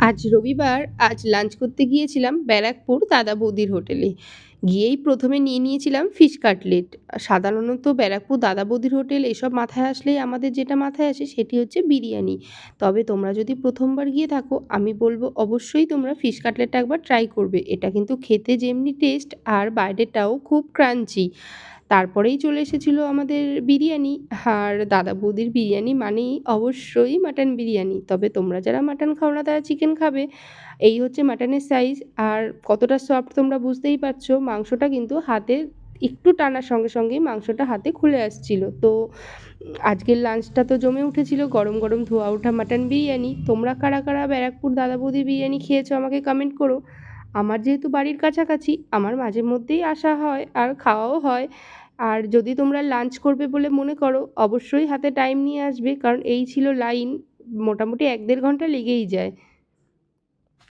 আজ রবিবার আজ লাঞ্চ করতে গিয়েছিলাম ব্যারাকপুর দাদা বৌদির হোটেলে। গিয়েই প্রথমে নিয়ে নিয়েছিলাম ফিশ কাটলেট। সাধারণত ব্যারাকপুর দাদা বৌদির হোটেল এসব মাথায় আসলেই আমাদের যেটা মাথায় আসে সেটি হচ্ছে বিরিয়ানি। তবে তোমরা যদি প্রথমবার গিয়ে থাকো, আমি বলব অবশ্যই তোমরা ফিশ কাটলেটটা একবার ট্রাই করবে। এটা কিন্তু খেতে যেমনি টেস্ট আর বাইরেটাও খুব ক্রাঞ্চি তারপরেই চলে এসেছিল আমাদের বিরিয়ানি। আর দাদা বৌদির বিরিয়ানি মানেই অবশ্যই মাটন বিরিয়ানি। তবে তোমরা যারা মাটন খাও না তারা চিকেন খাবে। এই হচ্ছে মাটনের সাইজ আর কতটা সফট তোমরা বুঝতেই পারছ, মাংসটা কিন্তু হাতে একটু টানার সঙ্গে সঙ্গেই মাংসটা হাতে খুলে আসছিল। তো আজকের লাঞ্চটা তো জমে উঠেছিল, গরম গরম ধোয়া ওঠা মাটন বিরিয়ানি। তোমরা কারা কারা ব্যারাকপুর দাদা বৌদি বিরিয়ানি খেয়েছো আমাকে কমেন্ট করো। আমার যেহেতু বাড়ির কাছাকাছি, আমার মাঝে মধ্যেই আসা হয় আর খাওয়াও হয়। আর যদি তোমরা লাঞ্চ করবে বলে মনে করো, অবশ্যই হাতে টাইম নিয়ে আসবে, কারণ এই ছিল লাইন মোটামুটি এক দেড় ঘণ্টা লেগেই যায়।